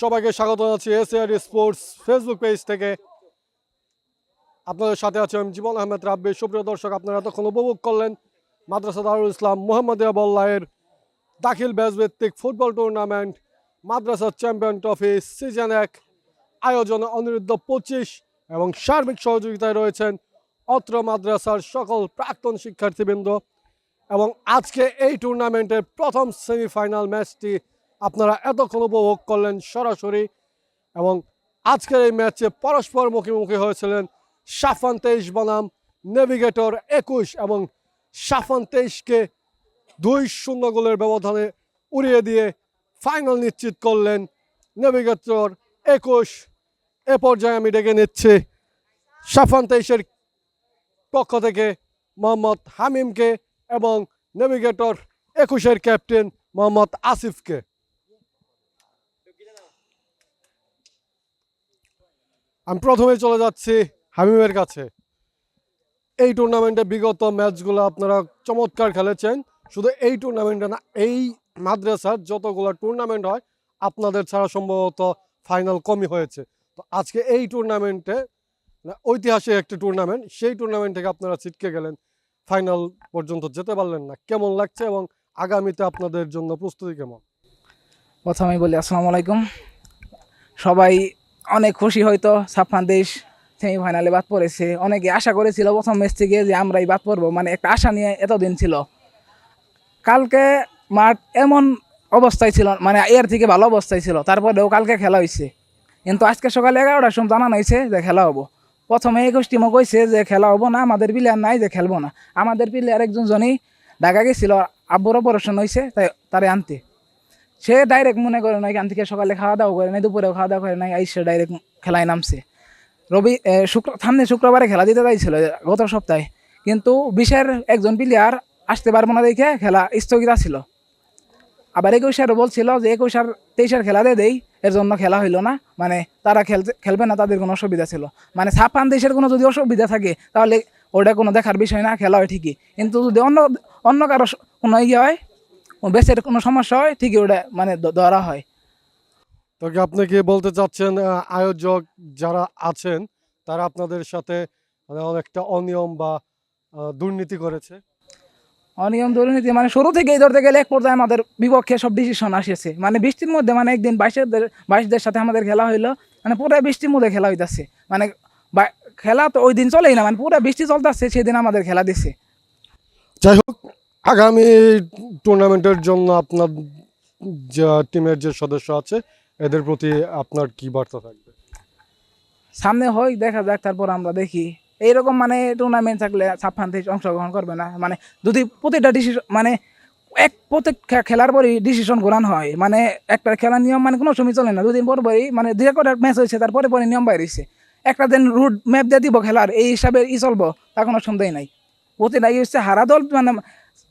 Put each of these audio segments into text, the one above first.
সবাইকে স্বাগত জানাচ্ছি এসএআর স্পোর্টস ফেসবুক পেজ থেকে। আপনাদের সাথে আছে আমি জীবন আহমেদ রাব্বি। সুপ্রিয় দর্শক, আপনারা এতক্ষণ উপভোগ করলেন মাদ্রাসা দারুল ইসলাম মোহাম্মদিয়া বল্লাহের দাখিল ব্যাচ ভিত্তিক ফুটবল টুর্নামেন্ট মাদ্রাসা চ্যাম্পিয়ন ট্রফি সিজন এক আয়োজনে অনিরুদ্ধ পঁচিশ এবং সার্বিক সহযোগিতায় রয়েছেন অত্র মাদ্রাসার সকল প্রাক্তন শিক্ষার্থীবৃন্দ। এবং আজকে এই টুর্নামেন্টের প্রথম সেমিফাইনাল ম্যাচটি আপনারা এতক্ষণ উপভোগ করলেন সরাসরি এবং আজকের এই ম্যাচে পরস্পর মুখোমুখি হয়েছিলেন সাফান তেইশ বনাম, নেভিগেটর একুশ এবং সাফান তেইশকে দুই শূন্য গোলের ব্যবধানে উড়িয়ে দিয়ে ফাইনাল নিশ্চিত করলেন নেভিগেটর একুশ। এ পর্যায়ে আমি ডেকে নিচ্ছি সাফান তেইশের পক্ষ থেকে মোহাম্মদ হামিমকে এবং নেভিগেটর একুশের ক্যাপ্টেন মোহাম্মদ আসিফকে। আমি প্রথমে চলে যাচ্ছি হামিমের কাছে। এই টুর্নামেন্টে বিগত ম্যাচগুলো আপনারা চমৎকার খেলেছেন। শুধু এই টুর্নামেন্টে না, এই মাদ্রাসার যতগুলো টুর্নামেন্ট হয়, আপনাদের ছাড়া সম্ভবত ফাইনাল কমই হয়েছে। তো আজকে এই টুর্নামেন্টে ঐতিহাসিক একটি টুর্নামেন্ট সেই টুর্নামেন্ট থেকে আপনারা ছিটকে গেলেন। ফাইনাল পর্যন্ত যেতে পারলেন না। কেমন লাগছে এবং আগামীতে আপনাদের জন্য প্রস্তুতি কেমন? প্রথমেই বলি, আসসালামু আলাইকুম। সবাই অনেক খুশি হয়তো ছাপ্পান দেশ সেমিফাইনালে বাদ পড়েছে। অনেকে আশা করেছিল প্রথম ম্যাচ থেকে যে আমরাই বাদ পড়ব মানে একটা আশা নিয়ে এতদিন ছিল। কালকে মাঠ এমন অবস্থায় ছিল মানে এর থেকে ভালো অবস্থায় ছিল, তারপরেও কালকে খেলা হয়েছে কিন্তু আজকে সকালে এগারোটার সময় জানানো হয়েছে যে খেলা হব। প্রথমে একুশ টিমও কইছে যে খেলা হব না, আমাদের প্লেয়ার নাই যে খেলব না। আমাদের প্লেয়ার একজন জনই ঢাকা গেছিল, আব্বুর অপারেশন হয়েছে তাই তারে আনতে। সে ডাইরেক্ট মনে করে না এখান থেকে সকালে খাওয়া দাওয়া করে নাই, দুপুরেও খাওয়া দাওয়া করে নাই, আইসে ডাইরেক্ট খেলায় নামছে। রবি শুক্র, সামনে শুক্রবারে খেলা দিতে চাইছিল গত সপ্তাহে, কিন্তু বিশের একজন প্লেয়ার আসতে পারব না দেখে খেলা স্থগিত ছিল আবার একুশ আর বলছিল যে একুশ আর তেইশের খেলা দিয়ে দেই, এর জন্য খেলা হইল না মানে তারা খেলতে, খেলবে না, তাদের কোনো অসুবিধা ছিল। মানে ছাপ্পান দেশের কোনো যদি অসুবিধা থাকে, তাহলে ওটা কোনো দেখার বিষয় না, খেলা হয় ঠিকই। কিন্তু যদি অন্য অন্য কারও স- কোনো ইয়ে হয় বেসের কোনো সমস্যা হয় ঠিকই ওটা মানে ধরা হয়। তো কি আপনি কি বলতে চাচ্ছেন আয়োজক যারা আছেন তারা আপনাদের সাথে মানে অনেকটা অনিয়ম বা দুর্নীতি করেছে? অনিয়ম দুর্নীতি মানে শুরু থেকেই ধরতে গেলে এক পর্যায়ে আমাদের বিপক্ষে সব ডিসিশন আসেছে মানে বৃষ্টির মধ্যে মানে একদিন বাইশের বাইশদের সাথে আমাদের খেলা হইল মানে পুরো বৃষ্টির মধ্যে খেলা হইতেছে। মানে খেলা তো ওই দিন চলেই না মানে পুরো বৃষ্টি চলতে চলতেছে সেদিন আমাদের খেলা দিছে। যাই হোক আগামী টুর্নামেন্টের জন্য আপনার যা টিমের যে সদস্য আছে, এদের প্রতি আপনার কি বার্তা থাকবে? সামনে হয়, দেখা যাক, তারপর আমরা দেখি। এইরকম মানে টুর্নামেন্ট থাকলে ছাপ্পান থেকে অংশগ্রহণ করবে না। মানে যদি প্রতিটা ডিসিশন মানে এক প্রত্যেক খেলার পরই ডিসিশন ঘোরানো হয়। মানে একটা খেলার নিয়ম মানে কোনো সময় চলে না। দুদিন পর পরই মানে যে কটা ম্যাচ হয়েছে, তারপরে পরে নিয়ম বাইরেছে একটা দিন রুট ম্যাপ দিয়ে দিব খেলার, এই হিসাবে ই চলবো, তা কোনো সন্দেহ নাই। প্রতিটা ই হচ্ছে হারা দল মানে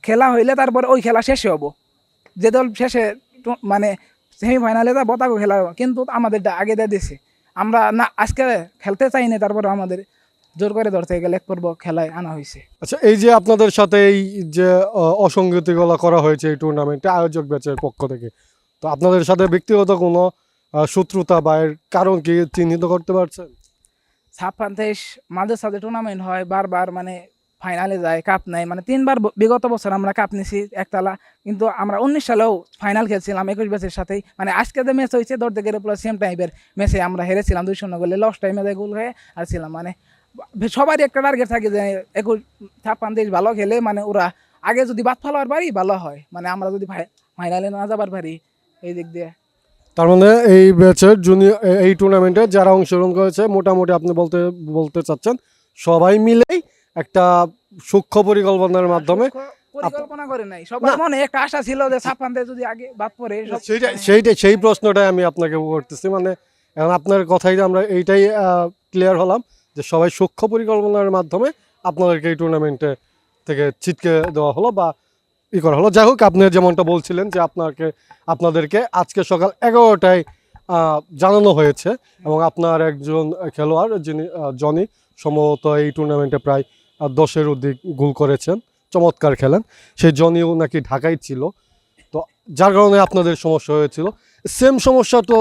খেলা হইলে তারপরে ওই খেলা শেষে হব। যে দল শেষে মানে সেমিফাইনালে যাব তাকে খেলা হবে। কিন্তু আমাদেরটা আগে দিয়ে দিছে। আমরা না আজকে খেলতে চাই না তারপরে আমাদের জোর করে ধরতে গেলে এক পর্ব খেলায় আনা হয়েছে আচ্ছা এই যে আপনাদের সাথে এই যে অসঙ্গতিগুলো করা হয়েছে এই টুর্নামেন্টে আয়োজক ব্যাচের পক্ষ থেকে তো আপনাদের সাথে ব্যক্তিগত কোনো শত্রুতা বা এর কারণ কি চিহ্নিত করতে পারছেন? তেইশ মাঝে সাথে টুর্নামেন্ট হয় বারবার মানে ফাইনালে যায় কাপ নেয়। মানে তিনবার বিগত বছর আমরা কাপ নিছি, একতলা। কিন্তু আমরা উনিশ সালেও ফাইনাল খেলছিলাম, একুশ ব্যাচের সাথেই। মানে আজকে যে ম্যাচ হয়েছে, ধরতে গেলে পুরো সেম টাইপের ম্যাচে আমরা হেরেছিলাম দুই শূন্য গোলে। লস টাইমে গোল হয়ে আসছিলাম। মানে সবারই একটা টার্গেট থাকে যে একুশ ছাপ্পান তেইশ ভালো খেলে মানে ওরা আগে যদি বাদ ফেলার পারি, ভালো হয়। মানে আমরা যদি ফাইনালে না যাবার পারি, এই দিক দিয়ে। তার মানে এই ব্যাচের জুনিয়র এই টুর্নামেন্টে যারা অংশগ্রহণ করেছে, মোটামুটি আপনি বলতে বলতে চাচ্ছেন, সবাই মিলেই একটা সূক্ষ্ম পরিকল্পনার মাধ্যমে পরিকল্পনা করে নাই। সবার মনে একটা আশা ছিল যে ছাপ্পান যদি আগে বাদ পড়ে সেইটা সেইটাই সেই প্রশ্নটাই আমি আপনাকে করতেছি। মানে এখন আপনার কথাই আমরা এইটাই ক্লিয়ার হলাম যে সবাই সূক্ষ্ম পরিকল্পনার মাধ্যমে আপনাদেরকে এই টুর্নামেন্টে থেকে ছিটকে দেওয়া হলো বা ই করা হলো। যাই হোক আপনি যেমনটা বলছিলেন যে আপনাকে আপনাদেরকে আজকে সকাল এগারোটায় আহ, জানানো হয়েছে এবং আপনার একজন খেলোয়াড় যিনি জনি সম্ভবত এই টুর্নামেন্টে প্রায় দশের অধিক গোল করেছেন, চমৎকার খেলেন। সেই জনিও নাকি ঢাকায় ছিল। তো যার কারণে আপনাদের সমস্যা হয়েছিল। সেম সমস্যা তো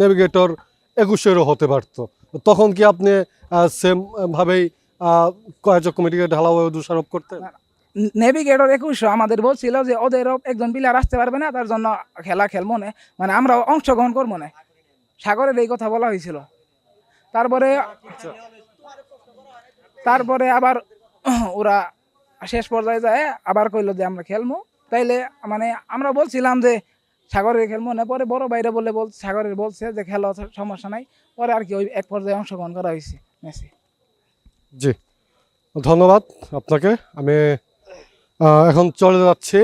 নেভিগেটর একুশেরও হতে পারতো। তখন কি আপনি সেম ভাবেই কয়েকজন কমিটিকে ঢালাওভাবে দোষারোপ করতেন? নেভিগেটর একুশশো আমাদের বলছিল যে ওদেরও একজন প্লেয়ার আসতে পারবে না, তার জন্য খেলা খেলব না মানে আমরা অংশগ্রহণ করব না সাগরের এই কথা বলা হয়েছিল। তারপরে তারপরে আবার ওরা শেষ পর্যায়ে যায়, আবার কইলো যে আমরা খেলব তাইলে মানে আমরা বলছিলাম যে সাগরের খেলব না, পরে বড় বাইরে বলে বল, সাগরের বলছে যে খেলা, সমস্যা নাই। পরে আর কি ওই এক পর্যায়ে অংশগ্রহণ করা হয়েছে ম্যাচে জি। ধন্যবাদ আপনাকে। আমি এখন চলে যাচ্ছি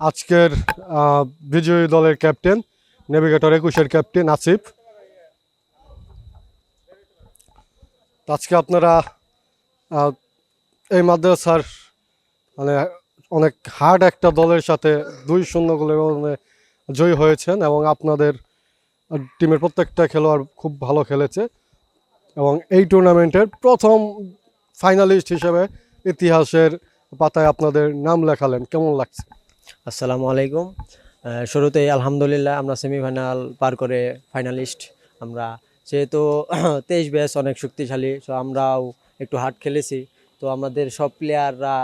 আজকের বিজয়ী দলের ক্যাপ্টেন, নেভিগেটর একুশের ক্যাপ্টেন আসিফ। আজকে আপনারা এই মাদ্রাসার মানে অনেক হার্ড একটা দলের সাথে দুই শূন্য গোলের ব্যবধানে জয়ী হয়েছেন এবং আপনাদের টিমের প্রত্যেকটা খেলোয়াড় খুব ভালো খেলেছে এবং এই টুর্নামেন্টের প্রথম ফাইনালিস্ট হিসেবে ইতিহাসের পাতায় আপনাদের নাম লেখালেন। কেমন লাগছে? আসসালামু আলাইকুম। আহ, শুরুতেই আলহামদুলিল্লাহ আমরা সেমিফাইনাল পার করে ফাইনালিস্ট আমরা যেহেতু তেইশ ব্যাচ অনেক শক্তিশালী সো আমরাও একটু হার্ড খেলেছি। তো আমাদের সব প্লেয়াররা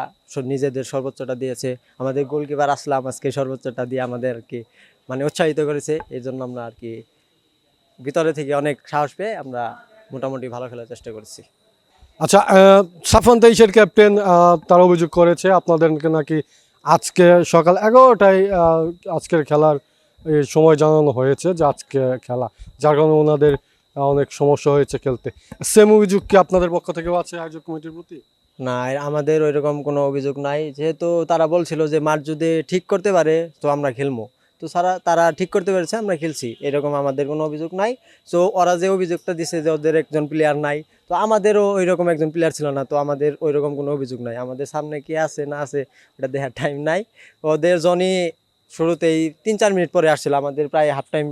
নিজেদের সর্বোচ্চটা দিয়েছে। আমাদের গোলকিপার আসলাম আজকে সর্বোচ্চটা দিয়ে আমাদের আর কি মানে উৎসাহিত করেছে। এই জন্য আমরা আর কি ভিতরে থেকে অনেক সাহস পেয়ে আমরা মোটামুটি ভালো খেলার চেষ্টা করেছি। আচ্ছা সাফান তেইশের ক্যাপ্টেন তার অভিযোগ করেছে আপনাদেরকে নাকি আজকে সকাল এগারোটায় আজকের খেলার সময় জানানো হয়েছে যে আজকে খেলা। যার কারণে ওনাদের অনেক সমস্যা হয়েছে খেলতে। সেম অভিযোগ কি আপনাদের পক্ষ থেকেও আছে আয়োজক কমিটির প্রতি? না আমাদের ওইরকম কোনো অভিযোগ নাই। যেহেতু তারা বলছিল যে মাঠ যদি ঠিক করতে পারে, তো আমরা খেলব তো সারা, তারা ঠিক করতে পেরেছে, আমরা খেলছি। এরকম আমাদের কোনো অভিযোগ নাই। তো ওরা যে অভিযোগটা দিছে যে ওদের একজন প্লেয়ার নাই, তো আমাদেরও ওই রকম একজন প্লেয়ার ছিল না, তো আমাদের ওই রকম কোনো অভিযোগ নাই। আমাদের সামনে কি আছে, না আছে, ওটা দেখার টাইম নাই। ওদের জনই শুরুতেই তিন চার মিনিট পরে আসছিল, আমাদের প্রায় হাফ টাইম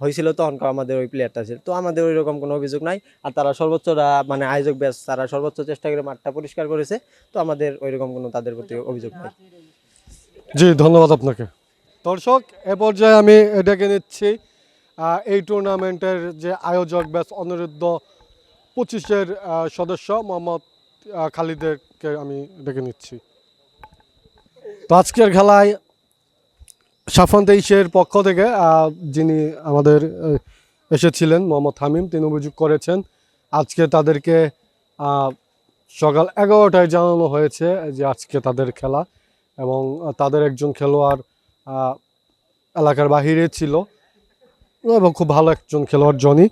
হয়েছিল তখন আমাদের ওই প্লেয়ারটা ছিল। তো আমাদের ওই রকম কোনো অভিযোগ নাই। আর তারা সর্বোচ্চ মানে আয়োজক ব্যাস তারা সর্বোচ্চ চেষ্টা করে মাঠটা পরিষ্কার করেছে। তো আমাদের ওই রকম কোনো তাদের প্রতি অভিযোগ নাই। জি, ধন্যবাদ আপনাকে। দর্শক, এ পর্যায়ে আমি ডেকে নিচ্ছি এই টুর্নামেন্টের যে আয়োজক ব্যাস অনিরুদ্ধ পঁচিশের সদস্য মোহাম্মদ খালিদেরকে আমি ডেকে নিচ্ছি। তো আজকের খেলায় সাফান তেইশের পক্ষ থেকে যিনি আমাদের এসেছিলেন, মোহাম্মদ হামিম, তিনি অভিযোগ করেছেন, আজকে তাদেরকে সকাল এগারোটায় জানানো হয়েছে যে আজকে তাদের খেলা এবং তাদের একজন খেলোয়াড় এলাকার বাহিরে ছিল এবং খুব ভালো একজন খেলোয়াড়, জনি।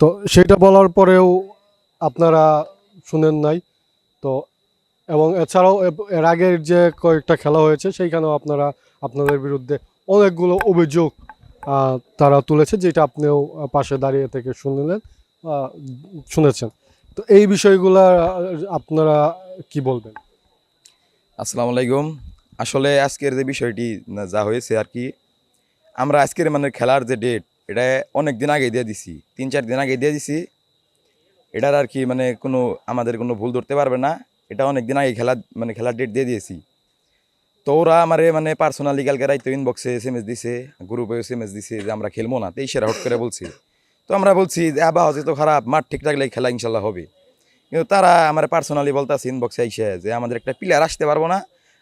তো সেটা বলার পরেও আপনারা শুনেন নাই। তো এবং এছাড়াও এর আগের যে কয়েকটা খেলা হয়েছে, সেইখানেও আপনারা আপনাদের বিরুদ্ধে অনেকগুলো অভিযোগ তারা তুলেছে, যেটা আপনিও পাশে দাঁড়িয়ে থেকে শুনলেন শুনেছেন। তো এই বিষয়গুলো আপনারা কি বলবেন? আসসালামু আলাইকুম। আসলে আজকের যে বিষয়টি যা হয়েছে আর কি, আমরা আজকের মানে খেলার যে ডেট এটা অনেক দিন আগে দিয়ে দিছি, তিন চার দিন আগে দিয়ে দিছি। এটার আর কি মানে কোনো, আমাদের কোনো ভুল ধরতে পারবে না। এটা অনেক দিন আগে খেলা মানে খেলার ডেট দিয়ে দিয়েছি। তো ওরা আমারে মানে পার্সোনালি কালকে রাইতে ইনবক্সে এস এম এস দিছে গ্রুপে এস এম এস দিছে যে আমরা খেলব না তেইশের হট করে বলছি। তো আমরা বলছি যে আবহাওয়া যেহেতু খারাপ, মাঠ ঠিক রাখলে খেলা ইনশাল্লাহ হবে। কিন্তু তারা আমার পার্সোনালি বলতেছে ইনবক্সে আইসে যে, আমাদের একটা প্লেয়ার আসতে পারব না,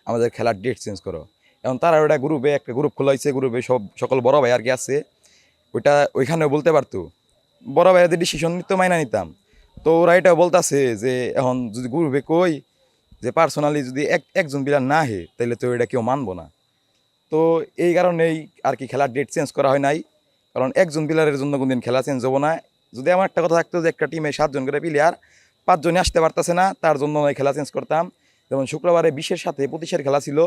আমাদের খেলার ডেট চেঞ্জ করো। এখন তারা ওটা গ্রুপে একটা গ্রুপ খোলা হয়েছে গ্রুপে সব, সকল বড় ভাই আর কি আছে, ওইটা ওইখানেও বলতে পারতো। বড় ভাইয়াদের ডিসিশন নিতে মাইনা নিতাম। তো ওরা এটা বলতাছে যে, এখন যদি গ্রুপে কই যে পার্সোনালি যদি এক, একজন প্লেয়ার না হে তাহলে তো এটা কেউ মানবো না। তো এই কারণেই আর কি খেলার ডেট চেঞ্জ করা হয় নাই। কারণ একজন প্লেয়ারের জন্য কোনদিন খেলা চেঞ্জ হব না। যদি আমার একটা কথা থাকতো যে একটা টিমে সাতজন করে প্লেয়ার পাঁচজনই আসতে পারতেছে না, তার জন্য ওই খেলা চেঞ্জ করতাম। যেমন শুক্রবারে বিশের সাথে পঁচিশের খেলা ছিল।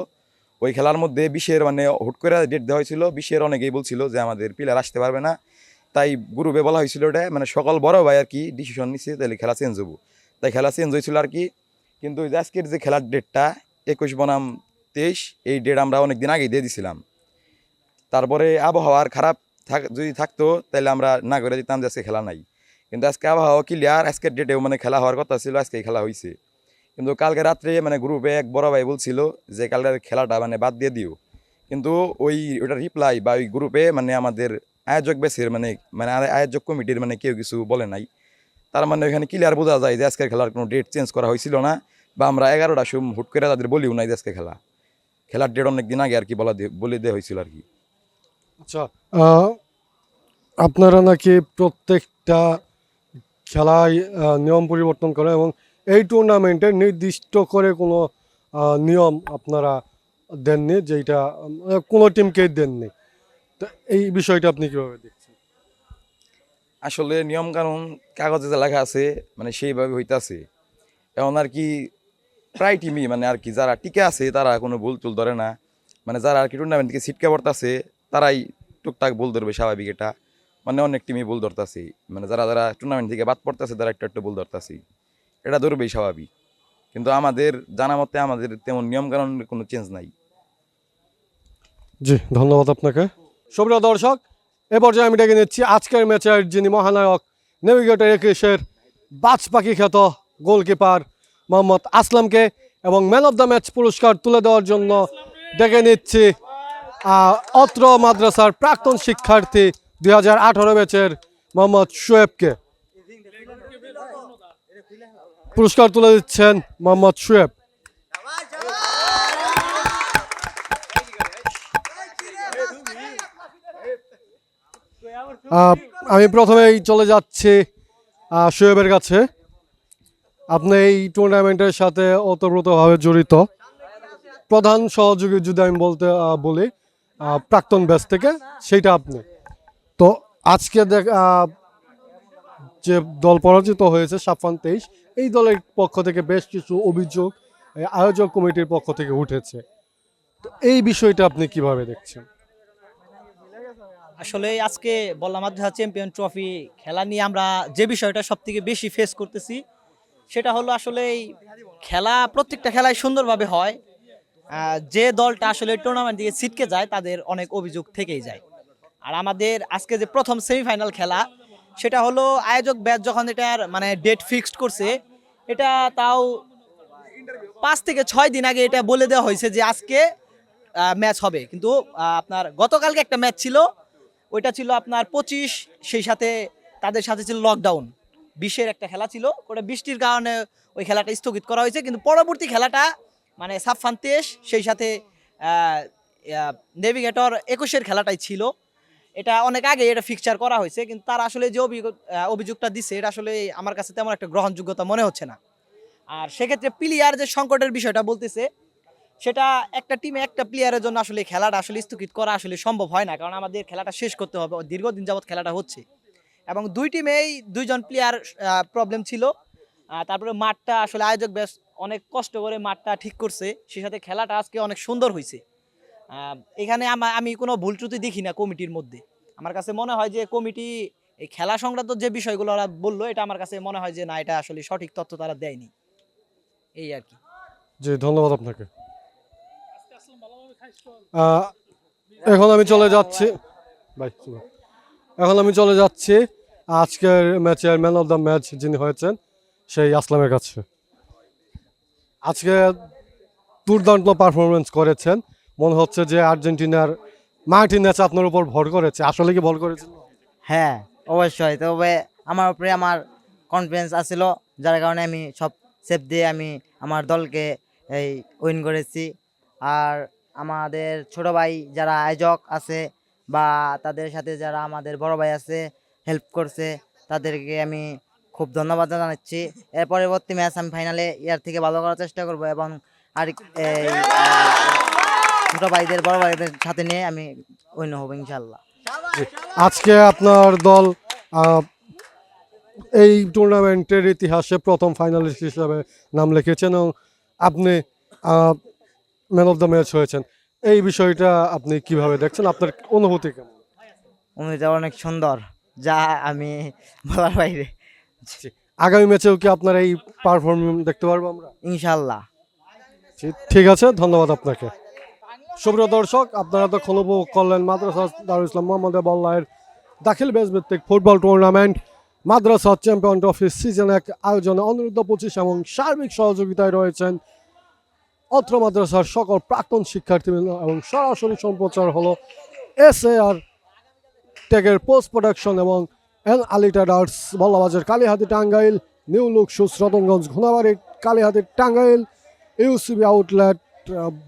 ওই খেলার মধ্যে বিশের মানে হুট করে ডেট দেওয়া হয়েছিল। বিশের অনেকেই বলছিল যে আমাদের প্লেয়ার আসতে পারবে না। তাই গ্রুপে বলা হয়েছিল ওটা মানে সকল বড় ভাই আর কি ডিসিশন নিচ্ছে তাহলে খেলা চেঞ্জ হব। তাই খেলা চেঞ্জ হয়েছিল আর কি। কিন্তু ওই যে আজকের যে খেলার ডেটটা একুশ বনাম তেইশ, এই ডেট আমরা অনেক দিন আগেই দিয়ে দিছিলাম। তারপরে আবহাওয়ার খারাপ থাক, যদি থাকতো তাহলে আমরা না করে দিতাম যে আজকে খেলা নাই। কিন্তু আজকে আবহাওয়া ক্লিয়ার আজকের ডেটেও মানে খেলা হওয়ার কথা ছিল আজকে খেলা হয়েছে কিন্তু কালকে রাত্রে মানে গ্রুপে এক বড় ভাই বলছিল যে কালকের খেলাটা মানে বাদ দিয়ে দিও। কিন্তু ওই ওটা রিপ্লাই বা ওই গ্রুপে মানে আমাদের আয়োজক বেসের মানে মানে আয়- আয়োজক কমিটির মানে কেউ কিছু বলে নাই। তার মানে ওখানে ক্লিয়ার বোঝা যায় যে আজকের খেলার কোনো ডেট চেঞ্জ করা হয়েছিল না বা আমরা এগারোটা সময় হুট করে তাদের বলিও নাই যে আজকে খেলা। খেলার ডেট অনেক দিন আগে আর কি বলা বলে দেওয়া হয়েছিল আর কি। আচ্ছা। আপনারা নাকি প্রত্যেকটা খেলায় নিয়ম পরিবর্তন করে এবং এই টুর্নামেন্টে নির্দিষ্ট করে কোনো নিয়ম আপনারা দেননি যেটা কোনো টিমকেই দেননি। তো এই বিষয়টা আপনি কীভাবে দেখছেন? আসলে নিয়ম কানুন কাগজে যে লেখা আছে মানে সেইভাবে হইতাছে। এখন আর কি প্রায় টিমই মানে আর কি যারা টিকে আছে তারা কোনো ভুল টুল ধরে না। মানে যারা আর কি টুর্নামেন্ট থেকে ছিটকে পড়তেছে তারাই টুকটাক ভুল ধরবে স্বাভাবিক এটা। মানে অনেক টিমই ভুল ধরতেছে। মানে যারা যারা টুর্নামেন্ট থেকে বাদ পড়তেছে তারা একটু একটু ভুল ধরতেছে। এটা ধরবেই স্বাভাবিক। কিন্তু আমাদের জানা মতে আমাদের তেমন নিয়ম কানুনের কোনো চেঞ্জ নাই। জি ধন্যবাদ আপনাকে। সুপ্রিয় দর্শক এ পর্যায়ে আমি ডেকে নিচ্ছি আজকের ম্যাচের যিনি মহানায়ক নেভিগেটর একুশের বাজ পাখি খ্যাত গোলকিপার মোহাম্মদ আসলামকে এবং ম্যান অফ দ্য ম্যাচ পুরস্কার তুলে দেওয়ার জন্য ডেকে নিচ্ছি অত্র মাদ্রাসার প্রাক্তন শিক্ষার্থী দুই হাজার আঠারো ম্যাচের মোহাম্মদ শোয়েবকে। পুরস্কার তুলে দিচ্ছেন মোহাম্মদ শোয়েব। আমি প্রথমেই চলে যাচ্ছি শোয়েবের কাছে। আপনি এই টুর্নামেন্টের সাথে ওতপ্রোতভাবে জড়িত। প্রধান সহযোগী যদি আমি বলতে বলি প্রাক্তন ব্যাচ থেকে, সেইটা আপনি। তো আজকে দেখ যে দল পরাজিত হয়েছে সাফান তেইশ, এই দলের পক্ষ থেকে বেশ কিছু অভিযোগ আয়োজক কমিটির পক্ষ থেকে উঠেছে। তো এই বিষয়টা আপনি কীভাবে দেখছেন? আসলে আজকে বললাম মাদ্রাসা চ্যাম্পিয়ন ট্রফি খেলা নিয়ে আমরা যে বিষয়টা সব থেকে বেশি ফেস করতেছি, সেটা হলো আসলে খেলা, প্রত্যেকটা খেলায় সুন্দরভাবে হয়। যে দলটা আসলে টুর্নামেন্ট দিকে ছিটকে যায়, তাদের অনেক অভিযোগ থেকেই যায়। আর আমাদের আজকে যে প্রথম সেমিফাইনাল খেলা, সেটা হলো আয়োজক ব্যাচ যখন এটার মানে ডেট ফিক্সড করছে, এটা তাও পাঁচ থেকে ছয় দিন আগে এটা বলে দেওয়া হয়েছে যে আজকে ম্যাচ হবে। কিন্তু আপনার গতকালকে একটা ম্যাচ ছিল ওইটা ছিল আপনার পঁচিশ, সেই সাথে তাদের সাথে ছিল লকডাউন বিশের একটা খেলা ছিল, ওটা বৃষ্টির কারণে ওই খেলাটা স্থগিত করা হয়েছে, কিন্তু পরবর্তী খেলাটা মানে তেইশ, সেই সাথে নেভিগেটর একুশের খেলাটাই ছিল। এটা অনেক আগে এটা ফিকচার করা হয়েছে, কিন্তু তার আসলে যে অভিযোগ অভিযোগটা দিছে, এটা আসলে আমার কাছে তেমন একটা গ্রহণযোগ্যতা মনে হচ্ছে না। আর সেক্ষেত্রে প্লেয়ার যে সংকটের বিষয়টা বলতেছে সেটা একটা টিমে একটা প্লেয়ারের জন্য আসলে খেলাটা আসলে স্থগিত করা আসলে সম্ভব হয় না, কারণ আমাদের খেলাটা শেষ করতে হবে দীর্ঘদিন যাবৎ খেলাটা হচ্ছে। এবং দুই টিমেই দুইজন প্লেয়ার প্রবলেম ছিল। তারপরে মাঠটা আসলে আয়োজক বেশ অনেক কষ্ট করে মাঠটা ঠিক করছে, সেই সাথে খেলাটা আজকে অনেক সুন্দর হয়েছে। এখানে আমা- কোনো ভুল ত্রুটি দেখি না কমিটির মধ্যে। আমার কাছে মনে হয় যে কমিটি, এই খেলা সংক্রান্ত যে বিষয়গুলো ওরা বলল, এটা আমার কাছে মনে হয় যে না, এটা আসলে সঠিক তথ্য তারা দেয়নি। এই আর কি। জি, ধন্যবাদ আপনাকে। এখন আমি চলে যাচ্ছি। এখন আমি চলে যাচ্ছি আজকের ম্যাচের ম্যান অফ দ্য ম্যাচ যিনি হয়েছেন, সেই আসলামের কাছে। আজকে দুর্দান্ত পারফরমেন্স করেছেন। মনে হচ্ছে যে আর্জেন্টিনার মার্টিনেস আপনার উপর ভর করেছে। আসলে কি ভর করেছিল? হ্যাঁ অবশ্যই। তবে আমার উপরে আমার কনফিডেন্স আছিল, যার কারণে আমি সব সেফ দিয়ে আমি আমার দলকে এই উইন করেছি। আর আমাদের ছোট ভাই যারা আয়োজক আছে বা তাদের সাথে যারা আমাদের বড় ভাই আছে হেল্প করছে, তাদেরকে আমি খুব ধন্যবাদ জানাচ্ছি। এর পরবর্তী ম্যাচ আমি ফাইনালে ইয়ার থেকে ভালো করার চেষ্টা করব এবং আর ছোট ভাইদের, বড় ভাইদের সাথে নিয়ে আমি উইন হব ইনশাল্লাহ আজকে আপনার দল এই টুর্নামেন্টের ইতিহাসে প্রথম ফাইনালিস্ট হিসাবে নাম লিখেছেন এবং আপনি ম্যান অফ দ্য ম্যাচ হয়েছেন। এই বিষয়টা আপনি কীভাবে দেখছেন? আপনার অনুভূতি কেমন? অনুভূতি অনেক সুন্দর যা আমি বলার বাইরে। আগামী ম্যাচেও কি আপনার এই পারফরমেন্স দেখতে পারব আমরা? ইনশাল্লাহ ঠিক আছে ধন্যবাদ আপনাকে। সুপ্রিয় দর্শক আপনারা তো উপভোগ করলেন মাদ্রাসা দারুল ইসলাম মোহাম্মদ বল্লাহের দাখিল বেস ভিত্তিক ফুটবল টুর্নামেন্ট মাদ্রাসা চ্যাম্পিয়ন ট্রফি সিজন এক আয়োজনে অনুরুদ্ধ পঁচিশ এবং সার্বিক সহযোগিতায় রয়েছেন অত্র মাদ্রাসার সকল প্রাক্তন শিক্ষার্থী এবং সরাসরি সম্প্রচার হলো এস এ আর টেকের পোস্ট প্রোডাকশন এবং N Ali traders Ballabazar Kalihati Tangail, new look shoes, Ratanganj Ghonabari Kalihati Tangail, UCB outlet,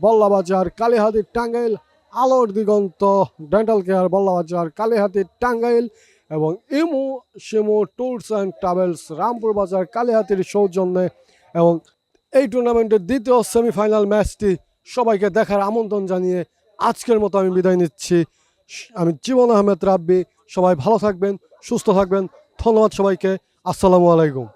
Ballabazar Kalihati Tangail, আলোর দিগন্ত ডেন্টাল কেয়ার, বল্লাবাজার কালীহাতি টাঙ্গাইল এবং Imu Shimu tours and travels, Rampur Bazar কালীহাতির সৌজন্যে এবং এই টুর্নামেন্টের দ্বিতীয় সেমিফাইনাল ম্যাচটি সবাইকে দেখার আমন্ত্রণ জানিয়ে আজকের মতো আমি বিদায় নিচ্ছি। আমি জীবন আহমেদ রাব্বি। সবাই ভালো থাকবেন, সুস্থ থাকবেন। ধন্যবাদ সবাইকে। আসসালামু আলাইকুম।